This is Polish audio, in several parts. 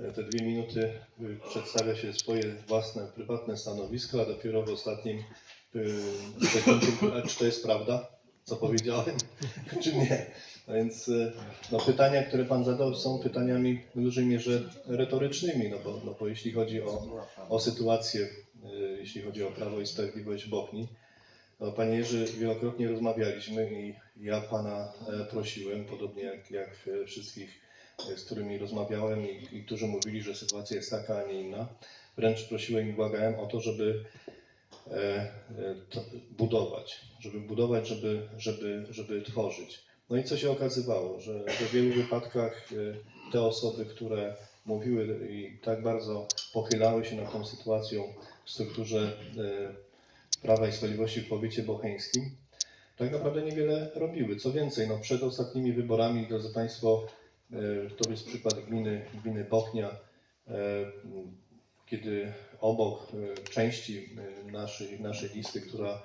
e, te dwie minuty y, przedstawia się swoje własne, prywatne stanowisko, a dopiero w ostatnim y, czy to jest prawda, co powiedziałem, czy nie. Więc y, no, pytania, które Pan zadał, są pytaniami w dużej mierze retorycznymi, no bo, no bo jeśli chodzi o, o sytuację, jeśli chodzi o Prawo i Sprawiedliwość w Bochni, Panie Jerzy, wielokrotnie rozmawialiśmy i ja Pana e, prosiłem, podobnie jak, jak e, wszystkich, z którymi rozmawiałem i, i którzy mówili, że sytuacja jest taka, a nie inna. Wręcz prosiłem i błagałem o to, żeby e, e, budować, żeby budować, żeby, żeby, żeby tworzyć. No i co się okazywało, że, że w wielu wypadkach e, te osoby, które mówiły i tak bardzo pochylały się nad tą sytuacją w strukturze e, Prawa i Sprawiedliwości w powiecie bocheńskim, tak naprawdę niewiele robiły. Co więcej, no przed ostatnimi wyborami, drodzy Państwo, e, to jest przykład gminy, gminy Bochnia, e, kiedy obok e, części e, naszej, naszej listy, która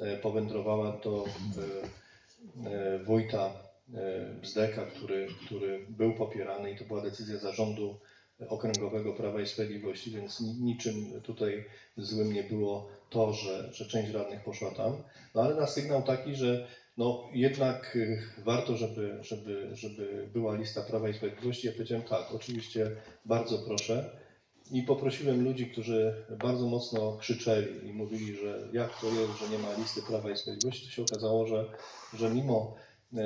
e, powędrowała do e, e, wójta e, Bzdeka, który, który był popierany i to była decyzja zarządu okręgowego Prawa i Sprawiedliwości, więc ni- niczym tutaj złym nie było to, że, że część radnych poszła tam, no ale na sygnał taki, że no jednak y, warto, żeby, żeby, żeby była lista Prawa i Sprawiedliwości. Ja powiedziałem tak, oczywiście bardzo proszę i poprosiłem ludzi, którzy bardzo mocno krzyczeli i mówili, że jak to jest, że nie ma listy Prawa i Sprawiedliwości, to się okazało, że, że mimo y,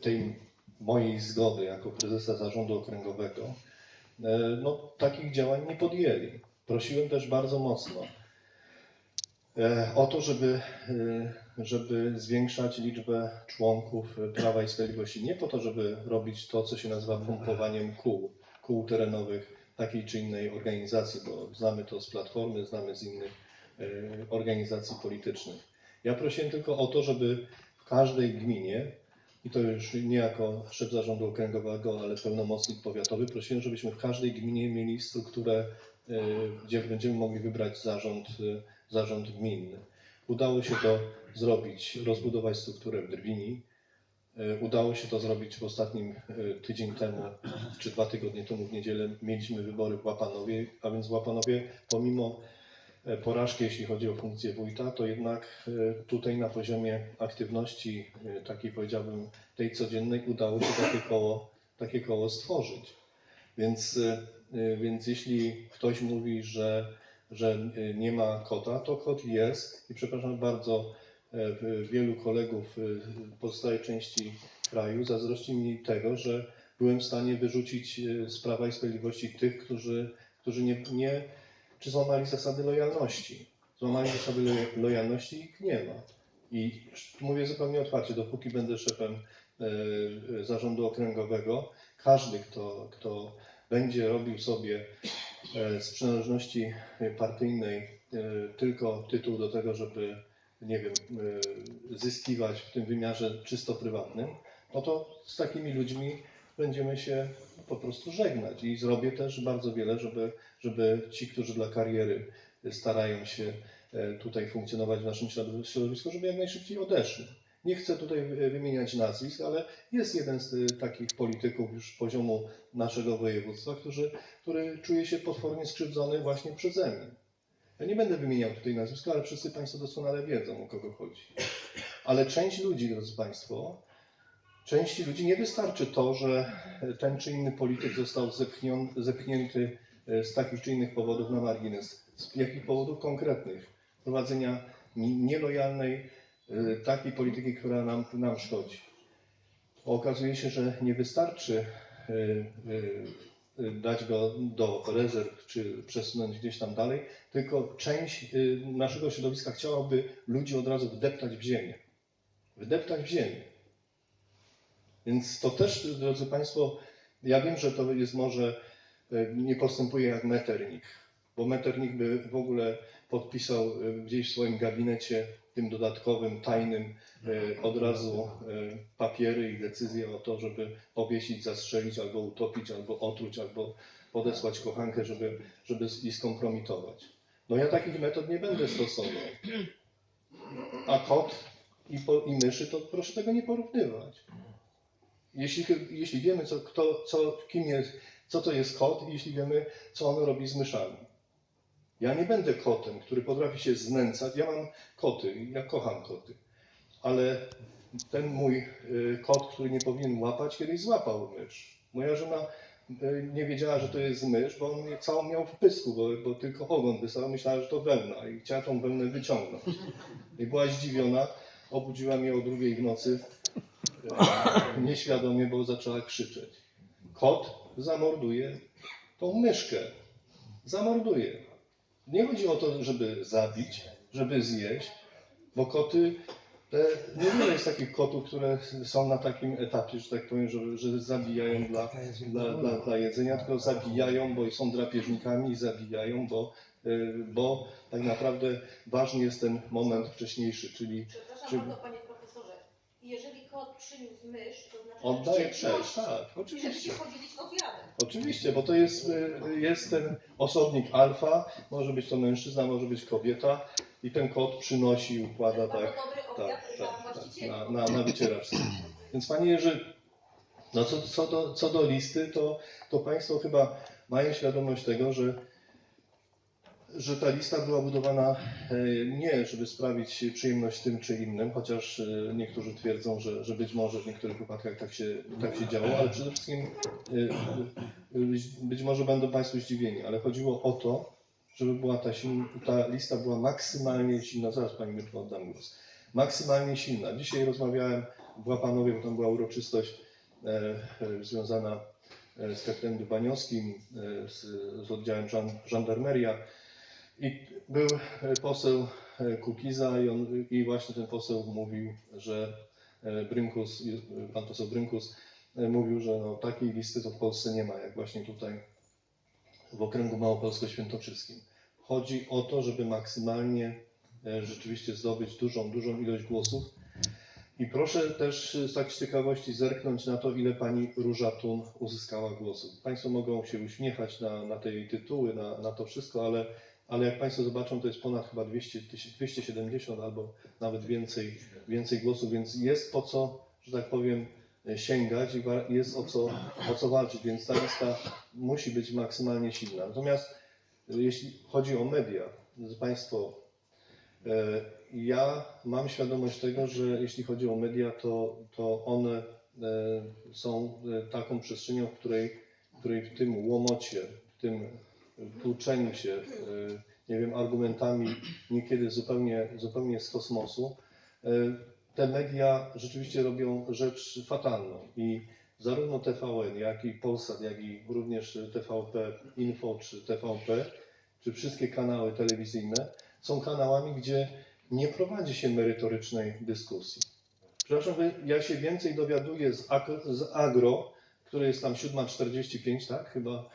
tej mojej zgody jako prezesa zarządu okręgowego, e, no, takich działań nie podjęli. Prosiłem też bardzo mocno o to, żeby, żeby zwiększać liczbę członków Prawa i Sprawiedliwości. Nie po to, żeby robić to, co się nazywa pompowaniem kół, kół terenowych takiej czy innej organizacji, bo znamy to z Platformy, znamy z innych e, organizacji politycznych. Ja prosiłem tylko o to, żeby w każdej gminie i to już nie jako szef zarządu okręgowego, ale pełnomocnik powiatowy, prosiłem, żebyśmy w każdej gminie mieli strukturę, e, gdzie będziemy mogli wybrać zarząd, e, zarząd gminny. Udało się to zrobić, rozbudować strukturę w Drwini. E, Udało się to zrobić w ostatnim e, tydzień temu, czy dwa tygodnie temu w niedzielę mieliśmy wybory w Łapanowie, a więc Łapanowie pomimo e, porażki, jeśli chodzi o funkcję wójta, to jednak tutaj na poziomie aktywności, takiej powiedziałbym, tej codziennej, udało się takie koło, takie koło stworzyć. Więc, więc jeśli ktoś mówi, że, że e, nie ma kota, to kot jest i przepraszam bardzo, e, wielu kolegów e, pozostałej części kraju zazdrości mi tego, że byłem w stanie wyrzucić z Prawa i Sprawiedliwości tych, którzy, którzy nie, nie czy złamali zasady lojalności. Złamali zasady lo- lojalności ich nie ma. I mówię zupełnie otwarcie, dopóki będę szefem zarządu okręgowego, każdy, kto, kto będzie robił sobie z przynależności partyjnej e, tylko tytuł do tego, żeby, nie wiem, e, zyskiwać w tym wymiarze czysto prywatnym, no to z takimi ludźmi będziemy się po prostu żegnać. I zrobię też bardzo wiele, żeby, żeby ci, którzy dla kariery starają się e, tutaj funkcjonować w naszym środowisku, żeby jak najszybciej odeszli. Nie chcę tutaj wy- wymieniać nazwisk, ale jest jeden z y, takich polityków już poziomu naszego województwa, który, który czuje się potwornie skrzywdzony właśnie przeze mnie. Ja nie będę wymieniał tutaj nazwiska, ale wszyscy Państwo doskonale wiedzą, o kogo chodzi. Ale część ludzi, drodzy Państwo, części ludzi nie wystarczy to, że ten czy inny polityk został zepchnięty e, z takich czy innych powodów na margines. Z jakich powodów konkretnych? Prowadzenia ni- nielojalnej takiej polityki, która nam, nam szkodzi. Okazuje się, że nie wystarczy e, e, dać go do rezerw czy przesunąć gdzieś tam dalej, tylko część naszego środowiska chciałaby ludzi od razu wdeptać w ziemię. Wdeptać w ziemię. Więc to też, drodzy Państwo, ja wiem, że to jest może, nie postępuje jak Metternich, bo Metternich by w ogóle podpisał e, gdzieś w swoim gabinecie, tym dodatkowym, tajnym, e, od razu e, papiery i decyzje o to, żeby powiesić, zastrzelić, albo utopić, albo otruć, albo podesłać kochankę, żeby, żeby i skompromitować. No ja takich metod nie będę stosował. A kot i, po, i myszy, to proszę tego nie porównywać. Jeśli, jeśli wiemy, co, kto, co, kim jest, co to jest kot, jeśli wiemy, co on robi z myszami. Ja nie będę kotem, który potrafi się znęcać. Ja mam koty, ja kocham koty. Ale ten mój y, kot, który nie powinien łapać, kiedyś złapał mysz. Moja żona y, nie wiedziała, że to jest mysz, bo on całą miał w pysku, bo, bo tylko ogon wystał. Myślała, że to wełna i chciała tą wełnę wyciągnąć. I była zdziwiona. Obudziła mnie o drugiej w nocy y, nieświadomie, bo zaczęła krzyczeć. Kot zamorduje tą myszkę. Zamorduje. Nie chodzi o to, żeby zabić, żeby zjeść, bo koty, te, niewiele jest takich kotów, które są na takim etapie, że tak powiem, że, że zabijają dla, dla, dla, dla jedzenia, tylko zabijają, bo są drapieżnikami i zabijają, bo, y, bo tak naprawdę ważny jest ten moment wcześniejszy, czyli Przepraszam Czy- bardzo, panie profesorze. Jeżeli kot przyniósł mysz, to znaczy, oddaje że cześć, tak, Żeby oczywiście. się podzielić. Oczywiście, bo to jest, y, jest ten osobnik alfa, może być to mężczyzna, może być kobieta i ten kot przynosi i układa tak, tak, dla tak, tak właścicieli. na, na, na wycieraczce. Więc Panie Jerzy, no co, co, do, co do listy, to, to Państwo chyba mają świadomość tego, że, że ta lista była budowana e, nie, żeby sprawić przyjemność tym czy innym, chociaż e, niektórzy twierdzą, że, że być może w niektórych wypadkach tak się, tak się działo, ale przede wszystkim e, być może będą Państwo zdziwieni, ale chodziło o to, żeby była ta, ta lista była maksymalnie silna. Zaraz Pani Mirko oddam głos. Maksymalnie silna. Dzisiaj rozmawiałem w Łapanowie, bo tam była uroczystość związana z kapitanem Baniowskim, e, z, z oddziałem żan, żandarmeria. I był e, poseł e, Kukiza i, on, i właśnie ten poseł mówił, że e, Brynkus, pan poseł Brynkus mówił, że no, takiej listy to w Polsce nie ma, jak właśnie tutaj w okręgu małopolsko-świętokrzyskim. Chodzi o to, żeby maksymalnie rzeczywiście zdobyć dużą, dużą ilość głosów. I proszę też e, tak z ciekawości zerknąć na to, ile pani Róża Tun uzyskała głosów. Państwo mogą się uśmiechać na, na te jej tytuły, na, na to wszystko, ale, ale jak Państwo zobaczą, to jest ponad chyba 200, tysięcy- 270 albo nawet więcej, więcej głosów, więc jest po co, że tak powiem, e, sięgać i jest o co, o co walczyć, więc ta lista musi być maksymalnie silna. Natomiast e, jeśli chodzi o media, Państwo, e, ja mam świadomość tego, że jeśli chodzi o media, to, to one są taką przestrzenią, w której, w której w tym łomocie, w tym tłuczeniu się, e, nie wiem, argumentami niekiedy zupełnie, zupełnie z kosmosu, e, te media rzeczywiście robią rzecz fatalną i zarówno TVN, jak i Polsat, jak i również TVP Info czy TVP, czy wszystkie kanały telewizyjne są kanałami, gdzie nie prowadzi się merytorycznej dyskusji. Przepraszam, ja się więcej dowiaduję z, ag- z agro, które jest tam 7.45, tak? Chyba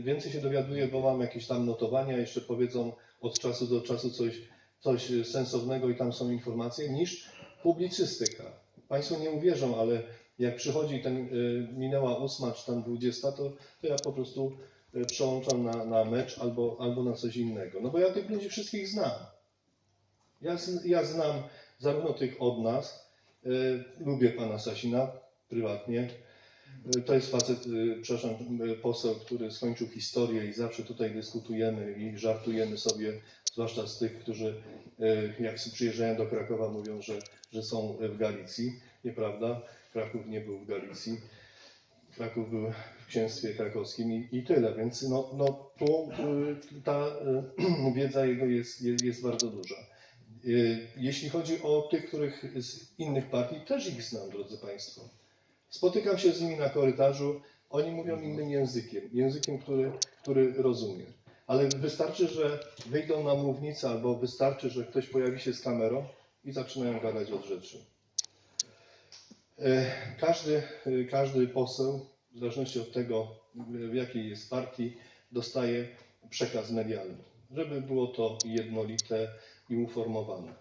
więcej się dowiaduję, bo mam jakieś tam notowania, jeszcze powiedzą od czasu do czasu coś, coś sensownego i tam są informacje, niż publicystyka. Państwo nie uwierzą, ale jak przychodzi ten, y, minęła ósma czy tam dwudziesta, to, to ja po prostu y, przełączam na, na mecz albo, albo na coś innego. No bo ja tych ludzi wszystkich znam. Ja, ja znam zarówno tych od nas, y, lubię pana Sasina prywatnie. Y, To jest facet, y, przepraszam, y, poseł, który skończył historię i zawsze tutaj dyskutujemy i żartujemy sobie, zwłaszcza z tych, którzy jak przyjeżdżają do Krakowa mówią, że, że są w Galicji. Nieprawda, Kraków nie był w Galicji. Kraków był w księstwie krakowskim i, i tyle, więc no, no tu ta wiedza jego jest, jest, jest bardzo duża. Jeśli chodzi o tych, których z innych partii, też ich znam, drodzy Państwo. Spotykam się z nimi na korytarzu, oni mówią innym językiem, językiem, który, który rozumiem. Ale wystarczy, że wyjdą na mównicę, albo wystarczy, że ktoś pojawi się z kamerą i zaczynają gadać od rzeczy. E, Każdy, e, każdy poseł, w zależności od tego, w jakiej jest partii, dostaje przekaz medialny, żeby było to jednolite i uformowane.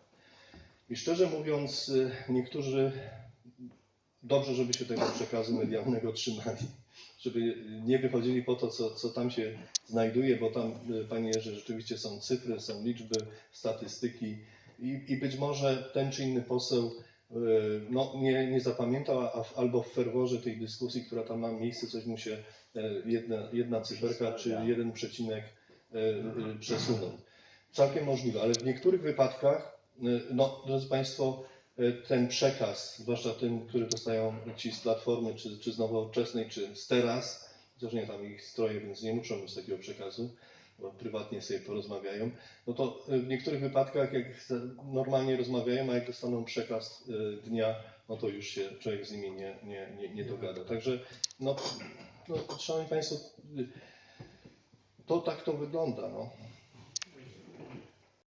I szczerze mówiąc, e, niektórzy dobrze, żeby się tego przekazu medialnego trzymali, żeby nie wychodzili po to, co, co tam się znajduje, bo tam, e, Panie Jerzy, rzeczywiście są cyfry, są liczby, statystyki i, i być może ten czy inny poseł y, no, nie, nie zapamiętał, a albo w ferworze tej dyskusji, która tam ma miejsce, coś mu się y, jedna, jedna cyferka czy jeden przecinek y, y, przesunął. Całkiem możliwe, ale w niektórych wypadkach, y, no drodzy Państwo, y, ten przekaz, zwłaszcza ten, który dostają ci z Platformy, czy, czy z Nowoczesnej, czy z Teraz, chociaż nie tam ich stroje, więc nie muszą mieć takiego przekazu, bo prywatnie sobie porozmawiają, no to y, w niektórych wypadkach, jak normalnie rozmawiają, a jak dostaną przekaz y, dnia, no to już się człowiek z nimi nie, nie, nie, nie dogada. Także, no, no Szanowni Państwo, y, to tak to wygląda. No.